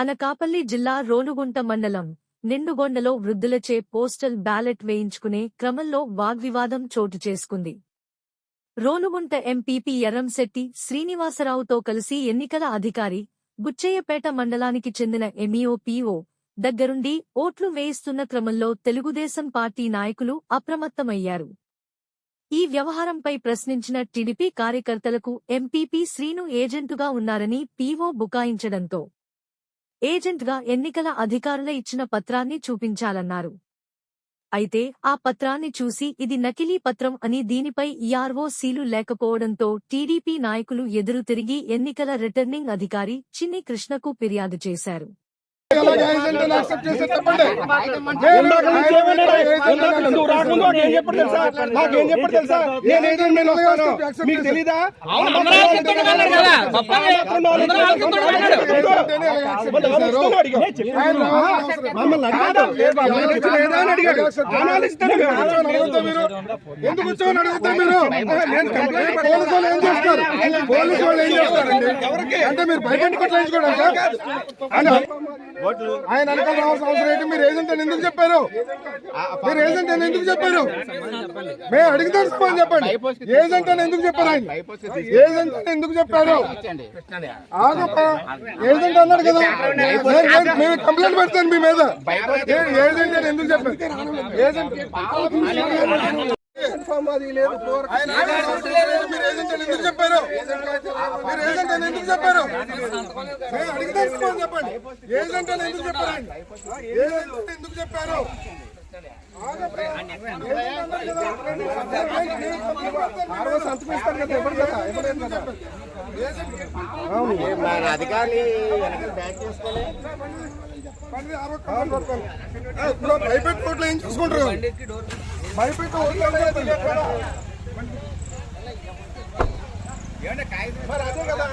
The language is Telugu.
అనకాపల్లి జిల్లా రోనుగుంట మండలం నిండుగొండలో వృద్ధులచే పోస్టల్ బ్యాలెట్ వేయించుకునే క్రమంలో వాగ్వివాదం చోటు చేసుకుంది. రోనుగుంట ఎంపీపీ ఎర్రంశెట్టి శ్రీనివాసరావుతో కలిసి ఎన్నికల అధికారి బుచ్చయ్యపేట మండలానికి చెందిన ఎంఈఓపీఓ దగ్గరుండి ఓట్లు వేయిస్తున్న క్రమంలో తెలుగుదేశం పార్టీ నాయకులు అప్రమత్తమయ్యారు. ఈ వ్యవహారంపై ప్రశ్నించిన టీడీపీ కార్యకర్తలకు ఎంపీపీ శ్రీను ఏజెంటుగా ఉన్నారని పీఓ బుకాయించడంతో ఏజెంట్గా ఎన్నికల అధికారుల ఇచ్చిన పత్రాన్ని చూపించాలన్నారు. అయితే ఆ పత్రాన్ని చూసి ఇది నకిలీ పత్రం అని దీనిపై ఈఆర్ఓ సీలు లేకపోవడంతో టీడీపీ నాయకులు ఎదురు తిరిగి ఎన్నికల రిటర్నింగ్ అధికారి చిన్ని కృష్ణకు ఫిర్యాదు చేశారు. నాకు చెప్పాడు తెలుసా? నేను ఏజెంట్ నేను వస్తాను. మీకు తెలీదా? మమ్మల్ని అడిగాడు. ఎందుకు కూర్చొని అడుగుతా మీరు నేను కంప్లైంట్ పెడతాను. పోలీసు వాళ్ళు ఏం చేస్తారు పోలీసు వాళ్ళు ఏం చేస్తారండి అంటే మీరు కొట్టించుకోవడానికి ఆయన వెనకాల రావాల్సిన అవసరం ఏంటి మీరు ఏజెంట్ అని ఎందుకు చెప్పారు మీరు ఏజెంట్ అని ఎందుకు చెప్పారు మేము అడిగి తెలుసుకోమని చెప్పండి ఏజెంట్ అని ఎందుకు చెప్పారు ఆయన ఏజెంట్ అని ఎందుకు చెప్పారు ఏజెంట్ అన్నాడు కదా మేము కంప్లైంట్ పెడతాను మీ మీద ఏజెంట్ అని ఎందుకు చెప్పారు ఏజెంట్ చెప్పారు మీరు ఏజెంట్ అని ఎందుకు చెప్పారు అడిగి తెలుసుకోమని చెప్పండి ఏజెంట్ అని ఎందుకు? ఏజెంట్ ఎందుకు చెప్పారు మన. ఏ, చూసుకుంటారు భయపెట్టి ఓట్లు ఏం చేస్తారు? మరి అదే కదా